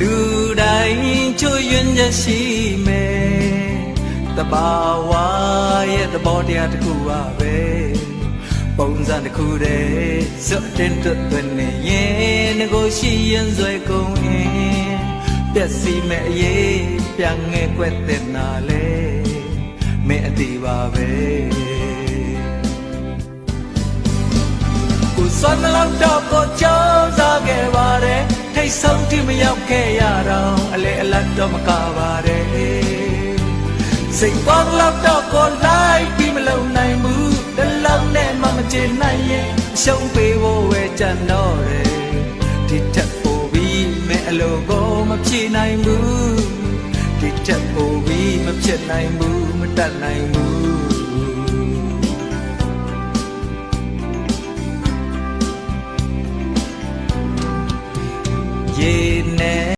လူတိုင်းချွတ်ယွင်းချက်ရှိမယ်တဘာဝရဲ့သဘောတရားတစ်ခုပါပဲပုံစံတစ်ခုတည်းစွတ်တင်တွတ်သွင်းနေရင်ငကိုရှိရင်ဆွဲကုန်ရင်ပျက်စီးမဲ့အရေးပြန်ငယ်ကွက်တဲ့နာလေမင်းအတီးပါပဲကိုစွမ်းလောက်တော့ကိုကြောက်စားခဲ့ပါ တယ်ထိတ်ဆုံးတိမရောက်ခဲ့ရတော့အလေအလတ်တော့မကပါတယ်စိတ်ပေါင်းလောက်တော့ကိုလိုက်ပြီးမလုံနိုင်ဘူးတလုံးနဲ့မှမချင်နိုင်ရင်အရှုံးပေးဖို့ဝဲကြံတော့တယ်ဒီထက်ပိုပြီးမဲအလိုကိုမဖြေနိုင်ဘူးဒီထက်ပိုပြီးမဖြစ်နိုင်ဘူးမတတ်နိုင်ဘူး ရေနဲ့